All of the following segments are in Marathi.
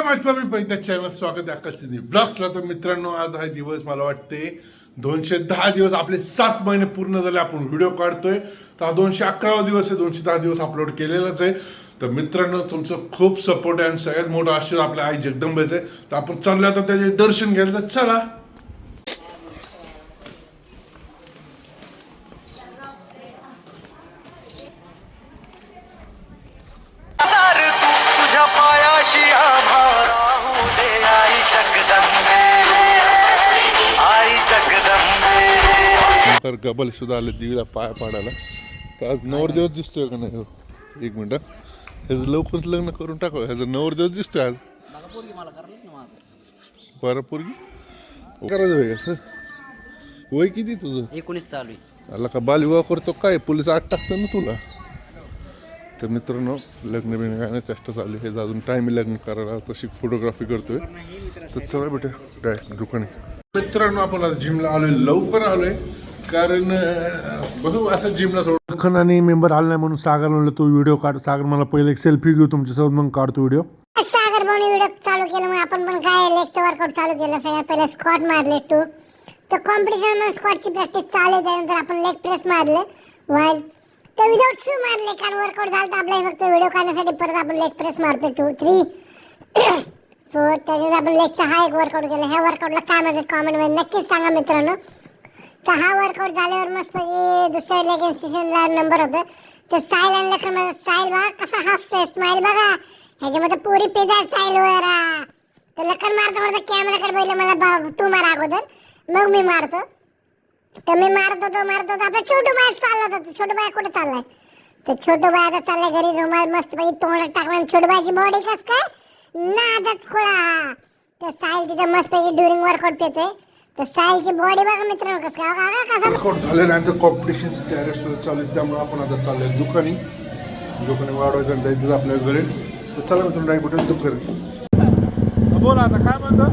माझ्या पहिल्या चॅनल स्वागत आहे आकाश सिंधी. ब्लॉग्सला तर मित्रांनो आज हा दिवस मला वाटते दोनशे दहा दिवस आपले सात महिने पूर्ण झाले आपण व्हिडिओ काढतोय. तर हा दोनशे अकरावा दिवस आहे दोनशे दहा दिवस अपलोड केलेलाच आहे. तर मित्रांनो तुमचं खूप सपोर्ट आहे आणि सगळ्यात मोठा आशीर्वाद आपल्या आई जगदंबेचं आहे. तर आपण चाललो आता त्याचे दर्शन घ्यायला. तर चला तर गबल सुद्धा आले देवीला पाया पाडायला. तर आज नवरदेवच दिसतोय का नाही हो? एक मिनिट. ह्याचं लवकरच लग्न करून टाकावं ह्याचं नवरदेवच दिसतोय आज. बरं पोरगी? करायचं का सर वय किती तुझं? एकोणीस चालू आहे. आला का बालविवाह करतो काय? पोलीस आठ टाकतात ना तुला? तर मित्रांनो लग्न बिग्न काय नाही चेष्टा चालू आहे. हे अजून टाईम लग्न करायला. तशी फोटोग्राफी करतोय. तर चला बेटा डायरेक्ट दुकाने मित्रांनो आपण आज जिमला आलोय. लवकर आलोय. कारण बघू असं जिमला लखन आणि मेंबर आला नाही म्हणून सागर म्हणलं तू व्हिडिओ काढ. सागर मला पहिले एक सेल्फी घेऊ तुमच्यासोबत मग काढतो व्हिडिओ सागर भाऊने व्हिडिओ चालू केलं मग आपण पण काय लेगचं वर्कआउट चालू केलं सगळ्यात पहिले स्क्वॉट मारले टू तर कॉम्पिटिशन स्क्वॉटची प्रॅक्टिस चालू आहे त्यानंतर आपण लेग प्रेस मारले. वन तर विदाउट शू मारले कारण वर्कआउट झालं तर आपल्याला फक्त व्हिडिओ काढण्यासाठी परत आपण लेग प्रेस मारतो टू थ्री फोर त्याच्यात आपण लेगचा हा एक वर्कआउट केला. ह्या वर्कआउटला काय म्हणतात कॉमेंटमध्ये नक्कीच सांगा मित्रांनो. तर हा वर्कआउट झाल्यावर मस्त दुसऱ्या लेग इन्स्टिट्यूशनला नंबर होतं. तर साईल आणि लखन माझा साईल बघा कसा हसतोय स्माईल बघा. ह्याच्यामध्ये पुरी पेदा साईल वर तर लखन मारतो मारतो कॅमेराकडे पहिले मला भाऊ तू मार अगोदर. मग मी मारतो. तर मी मारतो तो मारतो होतो आपला छोटू बाय चालला होता. छोटू बाय कुठे चाललाय? तर छोटू बाय आता चाललाय घरी रुमाल मस्त पैकी तोंडात टाकला छोटू बायची बॉडी कस काय? नादच खुळा. तर साईल तिथं मस्त पैकी ड्युरिंग वर्कआउट पेतोय. तर साईलची बॉडी बघा मित्रांनो कस काय बघा कसा वर्कआउट झाल्यानंतर कॉम्पिटिशनची तयारी सुद्धा चालू आहे त्यामुळे आपण आता चाललोय दुकानी. दुकानी वाढवायचं आणि द्यायचं आपल्या घरी. तर चला मित्रांनो डायरेक्ट कुठे? दुकानी. बोला आता काय म्हणतो?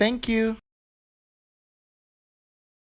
थँक्यू